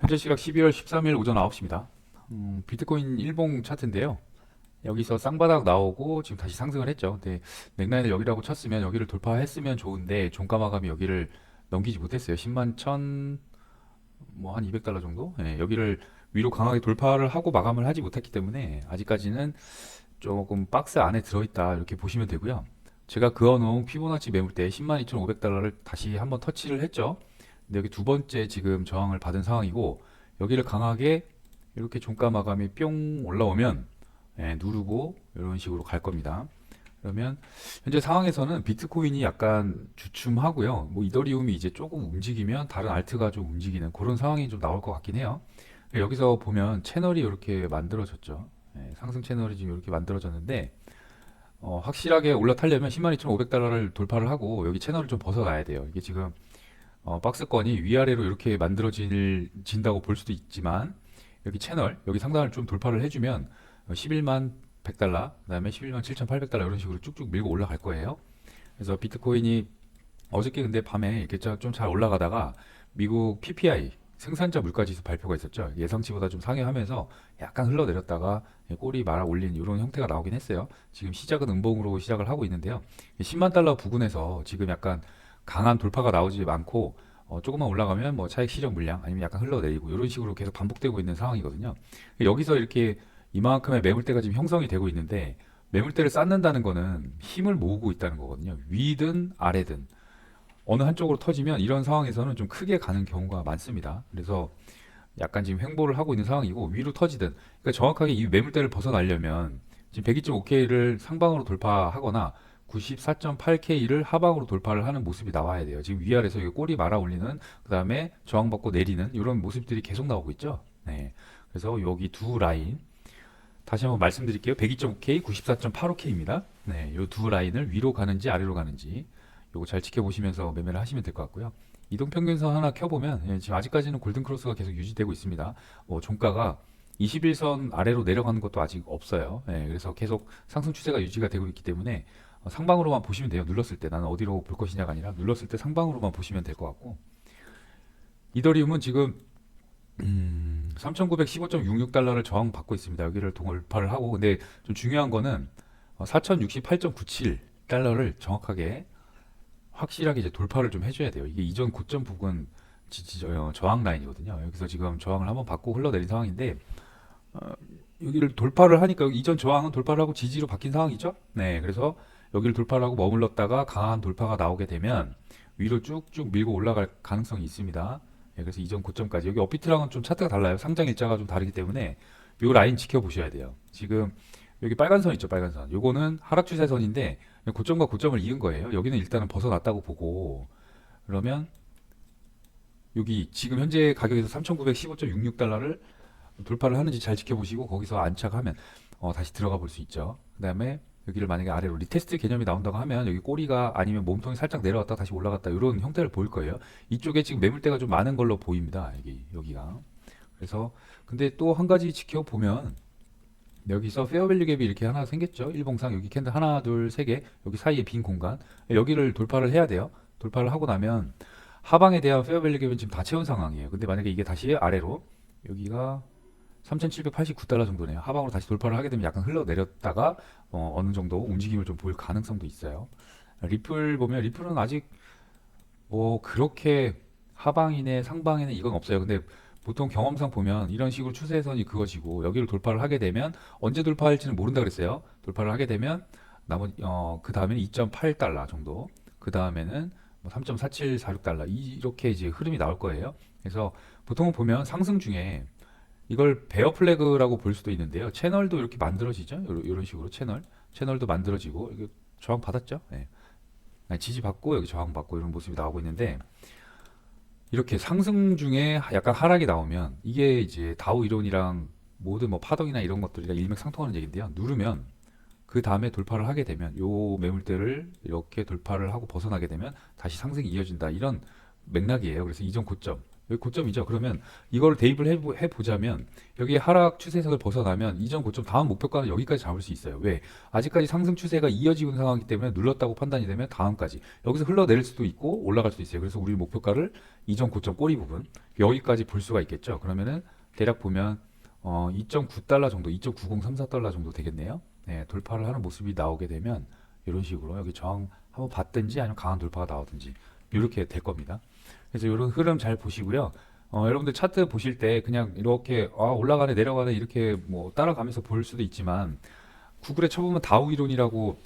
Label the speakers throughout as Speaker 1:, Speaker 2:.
Speaker 1: 현재 시각 12월 13일 오전 9시입니다. 음, 비트코인 일봉 차트인데요. 여기서 쌍바닥 나오고 지금 다시 상승을 했죠. 근데 맥라인을 여기라고 쳤으면 여기를 돌파했으면 좋은데 종가 마감이 여기를 넘기지 못했어요. 10만 1천 뭐 한 200달러 정도? 예, 여기를 위로 강하게 돌파를 하고 마감을 하지 못했기 때문에 아직까지는 조금 박스 안에 들어있다 이렇게 보시면 되고요. 제가 그어놓은 피보나치 매물대 10만 2,500달러를 다시 한번 터치를 했죠. 근데 여기 두 번째 지금 저항을 받은 상황이고 여기를 강하게 이렇게 종가 마감이 뿅 올라오면 예, 누르고 이런 식으로 갈 겁니다. 그러면 현재 상황에서는 비트코인이 약간 주춤하고요. 뭐 이더리움이 이제 조금 움직이면 다른 알트가 좀 움직이는 그런 상황이 좀 나올 것 같긴 해요. 여기서 보면 채널이 이렇게 만들어졌죠. 예, 상승 채널이 지금 이렇게 만들어졌는데 어, 확실하게 올라타려면 102,500달러를 돌파를 하고 여기 채널을 좀 벗어나야 돼요. 이게 지금 어, 박스권이 위아래로 이렇게 만들어진다고 볼 수도 있지만 여기 채널 여기 상단을 좀 돌파를 해주면 어, 11만 100달러 그 다음에 11만 7,800달러 이런 식으로 쭉쭉 밀고 올라갈 거예요. 그래서 비트코인이 어저께 근데 밤에 이렇게 좀 잘 올라가다가 미국 PPI 생산자 물가지수 발표가 있었죠. 예상치보다 좀 상회하면서 약간 흘러내렸다가 꼬리 말아 올린 이런 형태가 나오긴 했어요. 지금 시작은 음봉으로 시작을 하고 있는데요. 10만 달러 부근에서 지금 약간 강한 돌파가 나오지 않고 어, 조금만 올라가면 뭐 차익 실현 물량 아니면 약간 흘러내리고 이런 식으로 계속 반복되고 있는 상황이거든요. 여기서 이렇게 이만큼의 매물대가 지금 형성이 되고 있는데 매물대를 쌓는다는 거는 힘을 모으고 있다는 거거든요. 위든 아래든 어느 한쪽으로 터지면 이런 상황에서는 좀 크게 가는 경우가 많습니다. 그래서 약간 지금 횡보를 하고 있는 상황이고 위로 터지든 그러니까 정확하게 이 매물대를 벗어나려면 지금 102.5K를 상방으로 돌파하거나 94.8K를 하방으로 돌파를 하는 모습이 나와야 돼요. 지금 위아래서 꼬리 말아 올리는 그 다음에 저항받고 내리는 이런 모습들이 계속 나오고 있죠. 네. 그래서 여기 두 라인 다시 한번 말씀드릴게요. 102.5K, 94.85K입니다. 네, 이 두 라인을 위로 가는지 아래로 가는지 요거 잘 지켜보시면서 매매를 하시면 될 것 같고요. 이동평균선 하나 켜보면 예, 지금 아직까지는 골든크로스가 계속 유지되고 있습니다. 뭐 종가가 21선 아래로 내려가는 것도 아직 없어요. 예, 그래서 계속 상승 추세가 유지가 되고 있기 때문에 어, 상방으로만 보시면 돼요. 눌렀을 때 나는 어디로 볼 것이냐가 아니라 눌렀을 때 상방으로만 보시면 될 것 같고 이더리움은 지금 음, 3,915.66달러를 저항받고 있습니다. 여기를 돌파를 하고 근데 좀 중요한 거는 어, 4,068.97달러를 정확하게 확실하게 이제 돌파를 좀 해줘야 돼요. 이게 이전 고점 부근 지지 어, 저항 라인이거든요. 여기서 지금 저항을 한번 받고 흘러내린 상황인데 어, 여기를 돌파를 하니까 이전 저항은 돌파를 하고 지지로 바뀐 상황이죠. 네, 그래서 여기를 돌파를 하고 머물렀다가 강한 돌파가 나오게 되면 위로 쭉쭉 밀고 올라갈 가능성이 있습니다. 네, 그래서 이전 고점까지 여기 업비트랑은 좀 차트가 달라요. 상장 일자가 좀 다르기 때문에 요 라인 지켜보셔야 돼요. 지금 여기 빨간 선 있죠, 빨간 선. 요거는 하락 추세선인데 고점과 고점을 이은 거예요. 여기는 일단은 벗어났다고 보고 그러면 여기 지금 현재 가격에서 3,915.66달러를 돌파를 하는지 잘 지켜보시고 거기서 안착하면 어, 다시 들어가 볼 수 있죠. 그 다음에 여기를 만약에 아래로 리테스트 개념이 나온다고 하면 여기 꼬리가 아니면 몸통이 살짝 내려왔다 다시 올라갔다 이런 형태를 보일 거예요. 이쪽에 지금 매물대가 좀 많은 걸로 보입니다. 여기 여기가. 그래서 근데 또 한 가지 지켜보면 여기서 페어밸류 갭이 이렇게 하나 생겼죠. 일봉상 여기 캔들 하나, 둘, 세 개. 여기 사이에 빈 공간. 여기를 돌파를 해야 돼요. 돌파를 하고 나면 하방에 대한 페어밸류 갭은 지금 다 채운 상황이에요. 근데 만약에 이게 다시 아래로 여기가 3,789달러 정도네요. 하방으로 다시 돌파를 하게 되면 약간 흘러내렸다가 어, 어느 정도 움직임을 좀 보일 가능성도 있어요. 리플 보면 리플은 아직 뭐 그렇게 하방이네 상방이네 이건 없어요. 근데 보통 경험상 보면 이런 식으로 추세선이 그것이고 여기를 돌파를 하게 되면 언제 돌파할지는 모른다 그랬어요. 돌파를 하게 되면 나머지 어, 그 다음에는 2.8달러 정도. 그 다음에는 뭐 3.4746달러 이렇게 이제 흐름이 나올 거예요. 그래서 보통은 보면 상승 중에 이걸 베어 플래그라고 볼 수도 있는데요. 채널도 이렇게 만들어지죠. 요런 식으로 채널, 채널도 만들어지고 저항 받았죠. 네. 지지 받고 여기 저항 받고 이런 모습이 나오고 있는데 이렇게 상승 중에 약간 하락이 나오면 이게 이제 다우 이론이랑 모든 뭐 파동이나 이런 것들이랑 일맥상통하는 얘기인데요. 누르면 그 다음에 돌파를 하게 되면 요 매물대를 이렇게 돌파를 하고 벗어나게 되면 다시 상승이 이어진다. 이런 맥락이에요. 그래서 이전 고점. 여기 고점이죠. 그러면 이걸 대입을 해보, 해보자면 여기 하락 추세선을 벗어나면 이전 고점 다음 목표가는 여기까지 잡을 수 있어요. 왜? 아직까지 상승 추세가 이어지고 있는 상황이기 때문에 눌렀다고 판단이 되면 다음까지 여기서 흘러내릴 수도 있고 올라갈 수도 있어요. 그래서 우리 목표가를 이전 고점 꼬리 부분 여기까지 볼 수가 있겠죠. 그러면은 대략 보면 어, 2.9달러 정도, 2.9034달러 정도 되겠네요. 네, 돌파를 하는 모습이 나오게 되면 이런 식으로 여기 저항 한번 받든지 아니면 강한 돌파가 나오든지 이렇게 될 겁니다. 그래서 이런 흐름 잘 보시고요. 어, 여러분들 차트 보실 때 그냥 이렇게 아, 올라가네 내려가네 이렇게 뭐 따라가면서 볼 수도 있지만 구글에 쳐보면 다우 이론이라고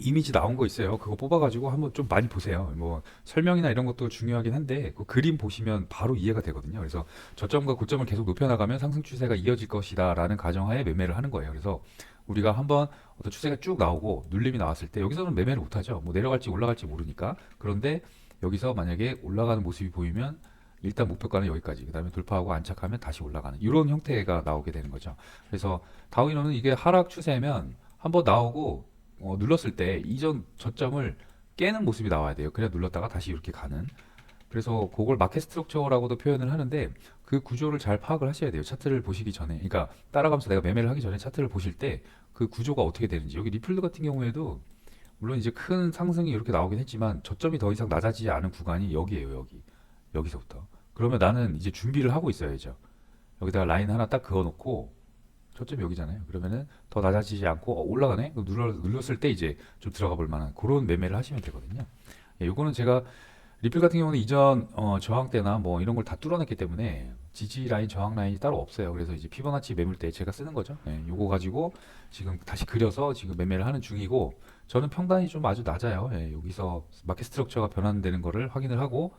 Speaker 1: 이미지 나온 거 있어요. 그거 뽑아가지고 한번 좀 많이 보세요. 뭐 설명이나 이런 것도 중요하긴 한데 그 그림 보시면 바로 이해가 되거든요. 그래서 저점과 고점을 계속 높여나가면 상승 추세가 이어질 것이다라는 가정하에 매매를 하는 거예요. 그래서 우리가 한번 어떤 추세가 쭉 나오고 눌림이 나왔을 때 여기서는 매매를 못하죠. 뭐 내려갈지 올라갈지 모르니까. 그런데 여기서 만약에 올라가는 모습이 보이면 일단 목표가는 여기까지. 그 다음에 돌파하고 안착하면 다시 올라가는 이런 형태가 나오게 되는 거죠. 그래서 다우이론은 이게 하락 추세면 한번 나오고 어, 눌렀을 때 이전 저점을 깨는 모습이 나와야 돼요. 그래야 눌렀다가 다시 이렇게 가는. 그래서 그걸 마켓 스트럭처라고도 표현을 하는데 그 구조를 잘 파악을 하셔야 돼요. 차트를 보시기 전에. 그러니까 따라가면서 내가 매매를 하기 전에 차트를 보실 때 그 구조가 어떻게 되는지. 여기 리플드 같은 경우에도 물론 이제 큰 상승이 이렇게 나오긴 했지만 저점이 더 이상 낮아지지 않은 구간이 여기에요, 여기. 여기서부터. 그러면 나는 이제 준비를 하고 있어야죠. 여기다가 라인 하나 딱 그어 놓고 저점이 여기잖아요. 그러면은 더 낮아지지 않고 어, 올라가네? 눌러, 눌렀을 때 이제 좀 들어가 볼 만한 그런 매매를 하시면 되거든요. 예, 요거는 제가 리플 같은 경우는 이전 어, 저항 때나 뭐 이런 걸 다 뚫어냈기 때문에 지지 라인, 저항 라인이 따로 없어요. 그래서 이제 피보나치 매물 때 제가 쓰는 거죠. 예, 요거 가지고 지금 다시 그려서 지금 매매를 하는 중이고 저는 평단이 좀 아주 낮아요. 예, 여기서 마켓 스트럭처가 변환되는 거를 확인을 하고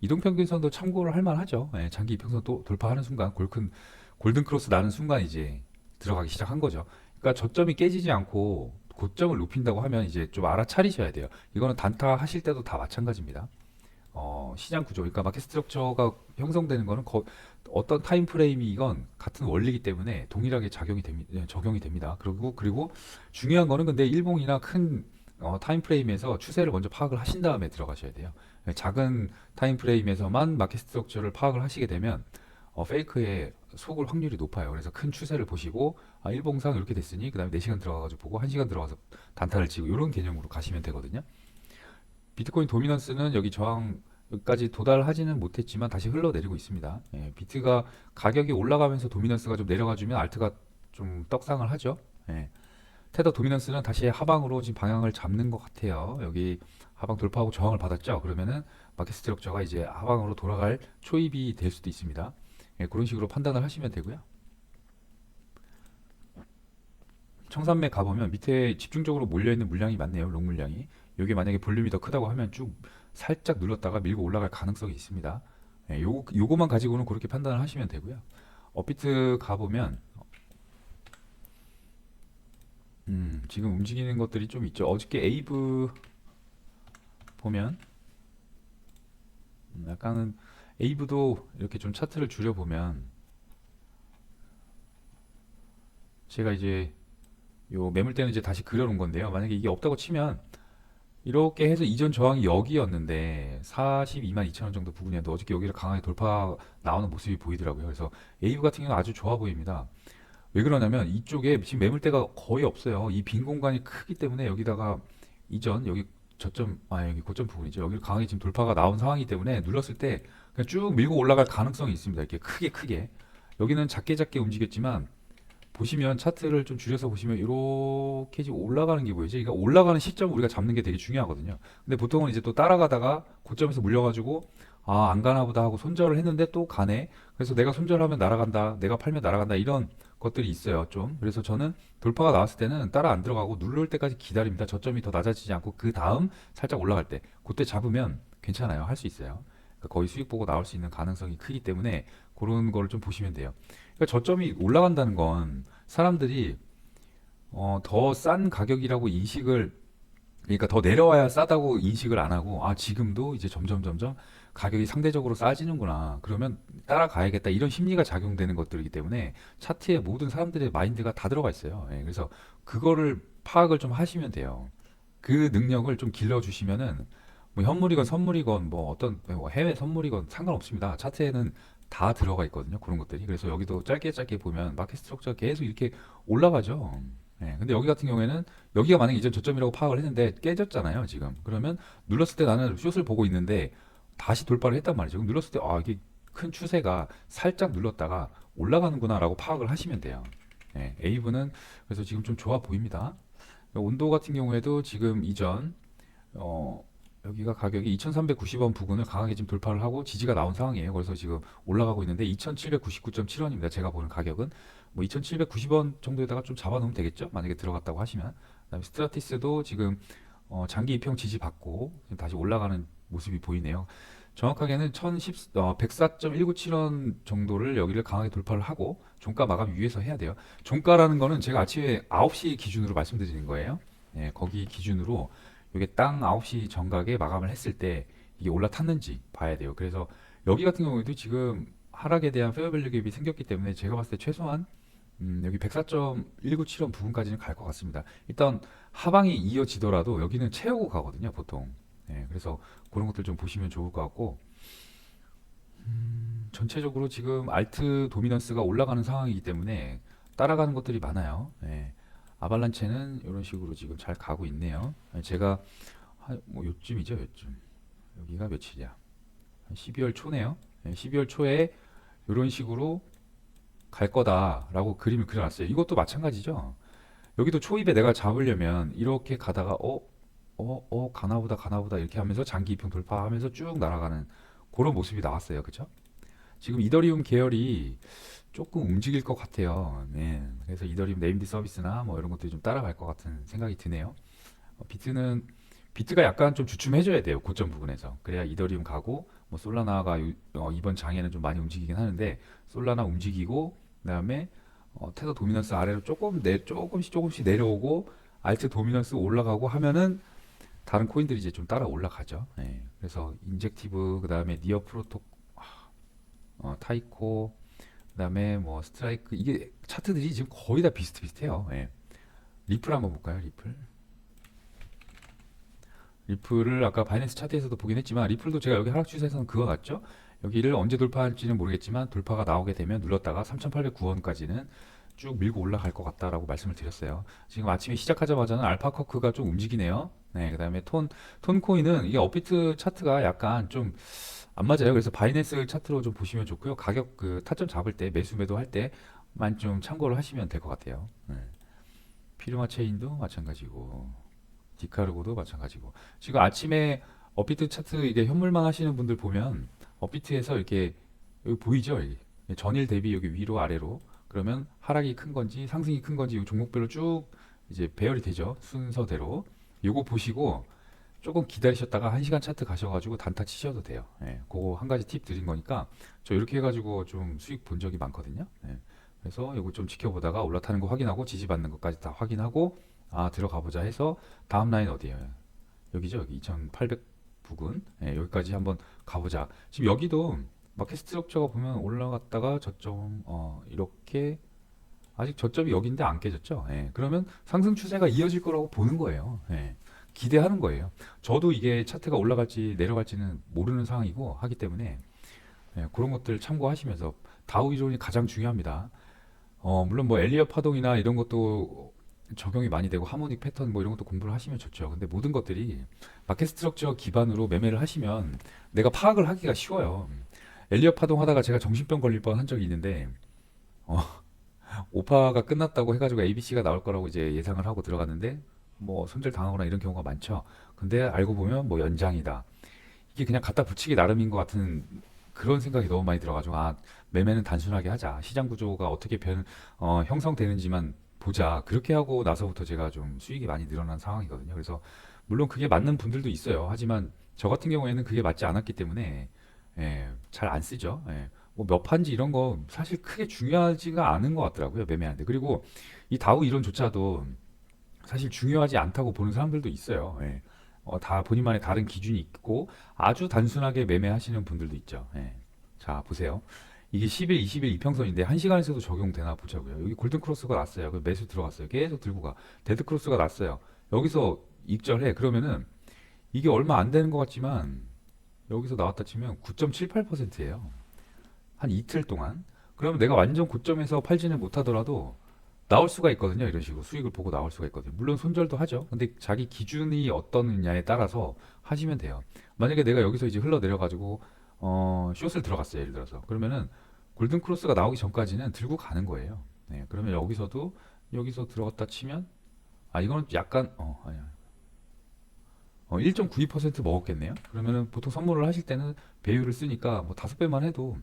Speaker 1: 이동평균선도 참고를 할 만하죠. 예, 장기 이평선 또 돌파하는 순간 골큰 골든 크로스 나는 순간 이제 들어가기 시작한 거죠. 그러니까 저점이 깨지지 않고 고점을 높인다고 하면 이제 좀 알아차리셔야 돼요. 이거는 단타 하실 때도 다 마찬가지입니다. 어, 시장 구조, 그러니까 마켓 스트럭처가 형성되는 거는 거- 어떤 타임 프레임이건 같은 원리이기 때문에 동일하게 작용이 됩니다. 예, 적용이 됩니다. 그리고 그리고 중요한 거는 근데 일봉이나 큰 어, 타임 프레임에서 추세를 먼저 파악을 하신 다음에 들어가셔야 돼요. 예, 작은 타임 프레임에서만 마켓 스트럭처를 파악을 하시게 되면 어, 페이크에 속을 확률이 높아요. 그래서 큰 추세를 보시고 아, 일봉상 이렇게 됐으니 그다음에 4시간 들어가 가지고 보고 1시간 들어가서 단타를 치고 이런 개념으로 가시면 되거든요. 비트코인 도미넌스는 여기 저항 까지 도달하지는 못했지만 다시 흘러내리고 있습니다. 예, 비트가 가격이 올라가면서 도미넌스가 좀 내려가주면 알트가 좀 떡상을 하죠. 예. 테더 도미넌스는 다시 하방으로 지금 방향을 잡는 것 같아요. 여기 하방 돌파하고 저항을 받았죠. 그러면은 마켓 스트럭처가 이제 하방으로 돌아갈 초입이 될 수도 있습니다. 예, 그런 식으로 판단을 하시면 되고요. 청산매 가보면 밑에 집중적으로 몰려있는 물량이 많네요. 롱 물량이. 이게 만약에 볼륨이 더 크다고 하면 쭉 살짝 눌렀다가 밀고 올라갈 가능성이 있습니다. 예, 요, 요거만 가지고는 그렇게 판단을 하시면 되고요. 업비트 가보면 음, 지금 움직이는 것들이 좀 있죠. 어저께 에이브 보면 음, 약간은 에이브도 이렇게 좀 차트를 줄여보면 제가 이제 요 매물대는 이제 다시 그려놓은 건데요. 만약에 이게 없다고 치면 이렇게 해서 이전 저항이 여기였는데 42만 2천 원 정도 부근이었는데 어저께 여기를 강하게 돌파 나오는 모습이 보이더라고요. 그래서 에이브 같은 경우는 아주 좋아 보입니다. 왜 그러냐면 이쪽에 지금 매물대가 거의 없어요. 이 빈 공간이 크기 때문에 여기다가 이전 여기 저점 아 여기 고점 부분이죠. 여기를 강하게 지금 돌파가 나온 상황이기 때문에 눌렀을 때 그냥 쭉 밀고 올라갈 가능성이 있습니다. 이렇게 크게 크게 여기는 작게 작게 움직였지만 보시면 차트를 좀 줄여서 보시면 이렇게 지금 올라가는 게 보이죠? 그러니까 올라가는 시점을 우리가 잡는 게 되게 중요하거든요. 근데 보통은 이제 또 따라가다가 고점에서 물려가지고 아, 안 가나 보다 하고 손절을 했는데 또 가네. 그래서 내가 손절하면 날아간다. 내가 팔면 날아간다. 이런 것들이 있어요. 좀. 그래서 저는 돌파가 나왔을 때는 따라 안 들어가고 누를 때까지 기다립니다. 저점이 더 낮아지지 않고 그 다음 살짝 올라갈 때 그때 잡으면 괜찮아요. 할 수 있어요. 그러니까 거의 수익 보고 나올 수 있는 가능성이 크기 때문에 그런 거를 좀 보시면 돼요. 그러니까 저점이 올라간다는 건 사람들이 어, 더 싼 가격이라고 인식을 그러니까 더 내려와야 싸다고 인식을 안 하고 아 지금도 이제 점점 점점 가격이 상대적으로 싸지는구나. 그러면 따라가야겠다. 이런 심리가 작용되는 것들이기 때문에 차트에 모든 사람들의 마인드가 다 들어가 있어요. 예, 그래서 그거를 파악을 좀 하시면 돼요. 그 능력을 좀 길러주시면은 뭐 현물이건 선물이건 뭐 어떤 뭐 해외 선물이건 상관없습니다. 차트에는 다 들어가 있거든요. 그런 것들이. 그래서 여기도 짧게 짧게 보면 마켓 스트럭처가 계속 이렇게 올라가죠. 네, 근데 여기 같은 경우에는 여기가 만약에 이전 저점이라고 파악을 했는데 깨졌잖아요, 지금. 그러면 눌렀을 때 나는 숏을 보고 있는데 다시 돌파를 했단 말이죠. 그럼 눌렀을 때 아, 이게 큰 추세가 살짝 눌렀다가 올라가는구나라고 파악을 하시면 돼요. 네, A분은 그래서 지금 좀 좋아 보입니다. 온도 같은 경우에도 지금 이전 어, 여기가 가격이 2390원 부근을 강하게 지금 돌파를 하고 지지가 나온 상황이에요. 그래서 지금 올라가고 있는데 2799.7원입니다. 제가 보는 가격은 뭐 2790원 정도에다가 좀 잡아놓으면 되겠죠. 만약에 들어갔다고 하시면. 그다음에 스트라티스도 지금 어, 장기 이평 지지 받고 다시 올라가는 모습이 보이네요. 정확하게는 1010, 어, 104.197원 정도를 여기를 강하게 돌파를 하고 종가 마감 위에서 해야 돼요. 종가라는 거는 제가 아침에 9시 기준으로 말씀드리는 거예요. 예, 거기 기준으로 이게 땅 9시 정각에 마감을 했을 때 이게 올라탔는지 봐야 돼요. 그래서 여기 같은 경우에도 지금 하락에 대한 페어밸류 갭이 생겼기 때문에 제가 봤을 때 최소한 음, 여기 104.197원 부분까지는 갈 것 같습니다. 일단 하방이 이어지더라도 여기는 채우고 가거든요, 보통. 예, 그래서 그런 것들 좀 보시면 좋을 것 같고 음, 전체적으로 지금 알트 도미넌스가 올라가는 상황이기 때문에 따라가는 것들이 많아요. 예. 아발란체는 이런 식으로 지금 잘 가고 있네요. 예, 제가 한, 뭐 요쯤이죠, 요쯤. 여기가 며칠이야? 한 12월 초네요. 예, 12월 초에 이런 식으로 갈 거다라고 그림을 그려놨어요. 이것도 마찬가지죠. 여기도 초입에 내가 잡으려면 이렇게 가다가 어, 어, 어, 가나보다 가나보다 이렇게 하면서 장기 이평 돌파하면서 쭉 날아가는 그런 모습이 나왔어요. 그죠? 지금 이더리움 계열이 조금 움직일 것 같아요. 네. 그래서 이더리움 네임드 서비스나 뭐 이런 것들이 좀 따라갈 것 같은 생각이 드네요. 어, 비트는 비트가 약간 좀 주춤해줘야 돼요. 고점 부분에서. 그래야 이더리움 가고 뭐 솔라나가 요- 어, 이번 장에는 좀 많이 움직이긴 하는데 솔라나 움직이고 그다음에 어, 테더 도미넌스 아래로 조금 내 조금씩 조금씩 내려오고 알트 도미넌스 올라가고 하면은 다른 코인들이 이제 좀 따라 올라가죠. 예. 그래서 인젝티브 그다음에 니어 프로토 어, 타이코 그다음에 뭐 스트라이크 이게 차트들이 지금 거의 다 비슷비슷해요. 예. 리플 한번 볼까요? 리플. 리플을 아까 바이낸스 차트에서도 보긴 했지만 리플도 제가 여기 하락 추세에서는 그거 같죠? 여기를 언제 돌파할지는 모르겠지만 돌파가 나오게 되면 눌렀다가 3,809원까지는 쭉 밀고 올라갈 것 같다라고 말씀을 드렸어요. 지금 아침에 시작하자마자는 알파 커크가 좀 움직이네요. 네, 그다음에 톤 톤코인은 이게 업비트 차트가 약간 좀 안 맞아요. 그래서 바이낸스 차트로 좀 보시면 좋고요. 가격 그 타점 잡을 때 매수 매도 할 때만 좀 참고를 하시면 될 것 같아요. 네. 피르마 체인도 마찬가지고 디카르고도 마찬가지고 지금 아침에 업비트 차트 이게 현물만 하시는 분들 보면 업비트에서 이렇게 여기 보이죠? 여기 전일 대비 여기 위로 아래로 그러면 하락이 큰 건지 상승이 큰 건지 이 종목별로 쭉 이제 배열이 되죠 순서대로 요거 보시고 조금 기다리셨다가 한 시간 차트 가셔가지고 단타 치셔도 돼요. 예, 그거 한 가지 팁 드린 거니까 저 이렇게 해가지고 좀 수익 본 적이 많거든요. 예, 그래서 요거 좀 지켜보다가 올라타는 거 확인하고 지지받는 것까지 다 확인하고 아 들어가 보자 해서 다음 라인 어디예요? 여기죠 여기 2800 부근 예, 여기까지 한번 가보자 지금 여기도 마켓 스트럭처가 보면 올라갔다가 저점 어, 이렇게 아직 저점이 여기인데 안 깨졌죠? 예, 그러면 상승 추세가 이어질 거라고 보는 거예요. 예, 기대하는 거예요. 저도 이게 차트가 올라갈지 내려갈지는 모르는 상황이고 하기 때문에 예, 그런 것들 참고하시면서 다우 이론이 가장 중요합니다. 어, 물론 뭐 엘리엇 파동이나 이런 것도 적용이 많이 되고 하모닉 패턴 뭐 이런 것도 공부를 하시면 좋죠. 근데 모든 것들이 마켓 스트럭처 기반으로 매매를 하시면 내가 파악을 하기가 쉬워요. 엘리엇 파동 하다가 제가 정신병 걸릴 뻔 한 적이 있는데 어, 오파가 끝났다고 해가지고 ABC가 나올 거라고 이제 예상을 하고 들어갔는데 뭐 손절 당하거나 이런 경우가 많죠. 근데 알고 보면 뭐 연장이다. 이게 그냥 갖다 붙이기 나름인 것 같은 그런 생각이 너무 많이 들어가지고 아 매매는 단순하게 하자. 시장 구조가 어떻게 변 어, 형성되는지만 보자. 그렇게 하고 나서부터 제가 좀 수익이 많이 늘어난 상황이거든요. 그래서 물론 그게 맞는 분들도 있어요. 하지만 저 같은 경우에는 그게 맞지 않았기 때문에 예, 잘 안 쓰죠. 예. 뭐 몇 판지 이런 거 사실 크게 중요하지가 않은 것 같더라고요. 매매하는데. 그리고 이 다우 이론조차도 사실 중요하지 않다고 보는 사람들도 있어요. 예. 어, 다 본인만의 다른 기준이 있고 아주 단순하게 매매하시는 분들도 있죠. 예. 자, 보세요. 이게 10일, 20일 이평선인데 1시간에서도 적용되나 보자고요. 여기 골든 크로스가 났어요. 그 매수 들어갔어요. 계속 들고 가. 데드 크로스가 났어요. 여기서 익절해. 그러면은 이게 얼마 안 되는 것 같지만 여기서 나왔다 치면 9.78%예요. 한 이틀 동안. 그러면 내가 완전 고점에서 팔지는 못하더라도 나올 수가 있거든요. 이런 식으로 수익을 보고 나올 수가 있거든요. 물론 손절도 하죠. 근데 자기 기준이 어떠느냐에 따라서 하시면 돼요. 만약에 내가 여기서 이제 흘러 내려가지고 어, 숏을 들어갔어요. 예를 들어서. 그러면은 골든 크로스가 나오기 전까지는 들고 가는 거예요. 네, 그러면 여기서도 여기서 들어갔다 치면 아 이거는 약간 어 아니야. 어, 1.92% 먹었겠네요. 그러면은 보통 선물을 하실 때는 배율을 쓰니까 뭐 다섯 배만 해도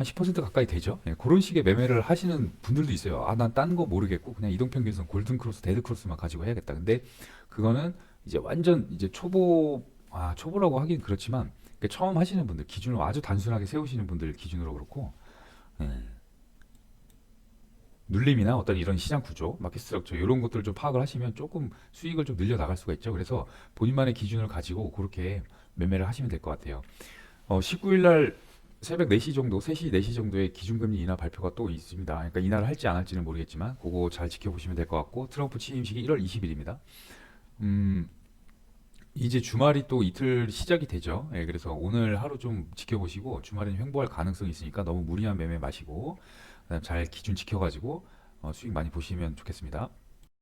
Speaker 1: 한 10% 가까이 되죠. 예, 그런 식의 매매를 하시는 분들도 있어요. 아, 난 딴 거 모르겠고 그냥 이동평균선 골든 크로스, 데드 크로스만 가지고 해야겠다. 근데 그거는 이제 완전 이제 초보 아, 초보라고 하긴 그렇지만 그 처음 하시는 분들 기준을 아주 단순하게 세우시는 분들 기준으로 그렇고 예. 눌림이나 어떤 이런 시장 구조, 마켓 스트럭처 이런 것들을 좀 파악을 하시면 조금 수익을 좀 늘려 나갈 수가 있죠. 그래서 본인만의 기준을 가지고 그렇게 매매를 하시면 될 것 같아요. 어, 19일 날 새벽 4시 정도, 3시, 4시 정도에 기준금리 인하 발표가 또 있습니다. 그러니까 인하를 할지 안 할지는 모르겠지만 그거 잘 지켜보시면 될 것 같고 트럼프 취임식이 1월 20일입니다. 음, 이제 주말이 또 이틀 시작이 되죠. 예, 그래서 오늘 하루 좀 지켜보시고 주말에는 횡보할 가능성이 있으니까 너무 무리한 매매 마시고 잘 기준 지켜가지고 어, 수익 많이 보시면 좋겠습니다.